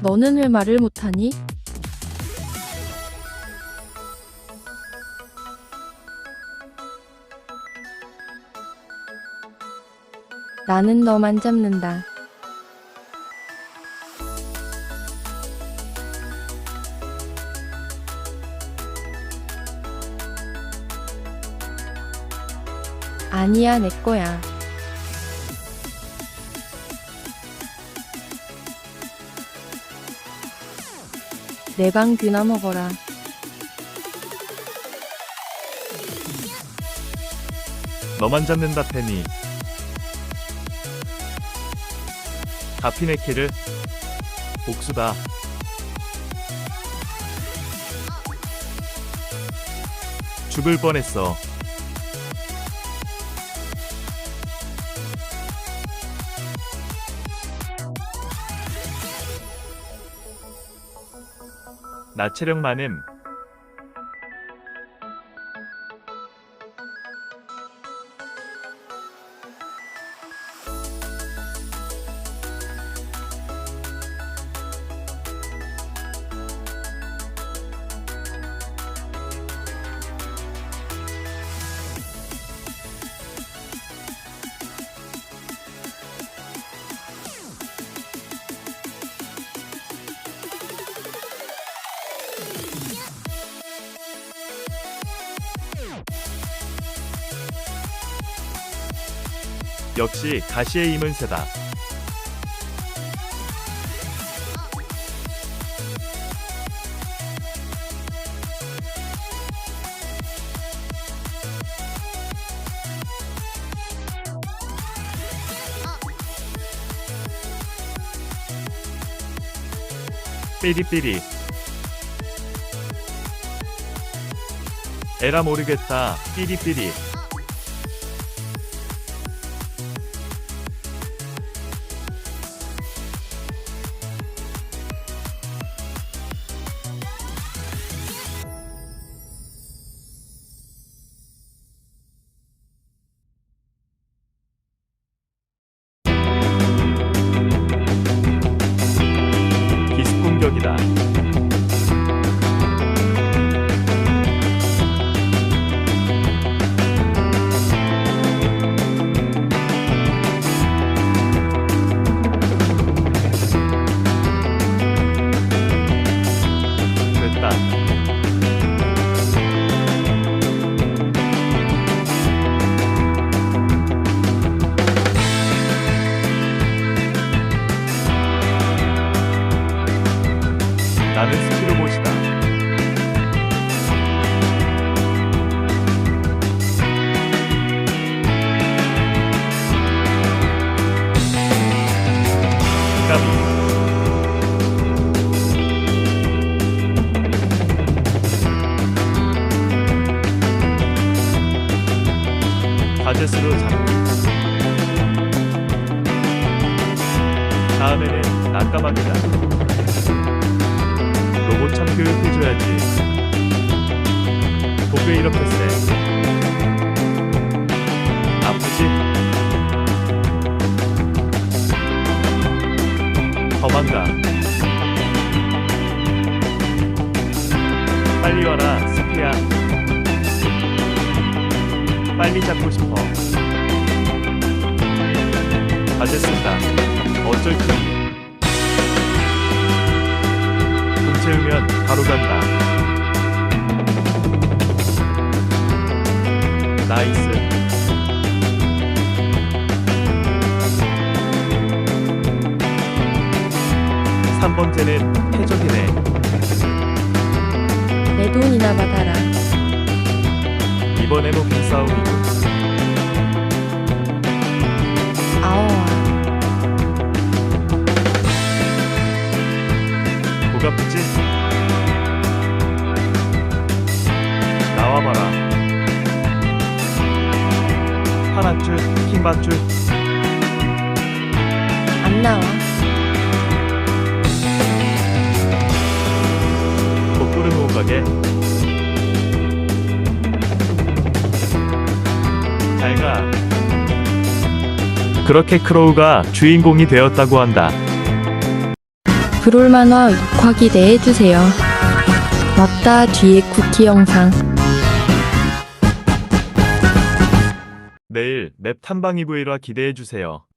너는 왜 말을 못하니? 나는 너만 잡는다. 아니야, 내 거야. 내 방 귀나 먹어라. 너만 잡는다 페니. 가피네 키를 복수다. 죽을 뻔했어 나 체력 많음 역시 가시의 힘은 세다. 삐리삐리. 에라 모르겠다. 삐리삐리 과제수로 잡기. 다음에는 낙가방이다. 로봇 참 교육해줘야지. 복왜 이렇게 세? 도망가. 빨리 와라, 스피야. 빨리 잡고 싶어. 과제 쓴다. 어쩔 줄. 돈 채우면 바로 간다. 나이스. 삼번째는 해적이네. 내 돈이나 받아라. 이번에도 빈싸움이고. 아오아. 고갑지? 나와봐라. 파란 줄, 흰반 줄, 안 나와. 가게. 잘 가. 그렇게 크로우가 주인공이 되었다고 한다. 그롤 만화 6화 기대해 주세요. 맞다 뒤에 쿠키 영상. 내일 맵 탐방 EV라 기대해 주세요.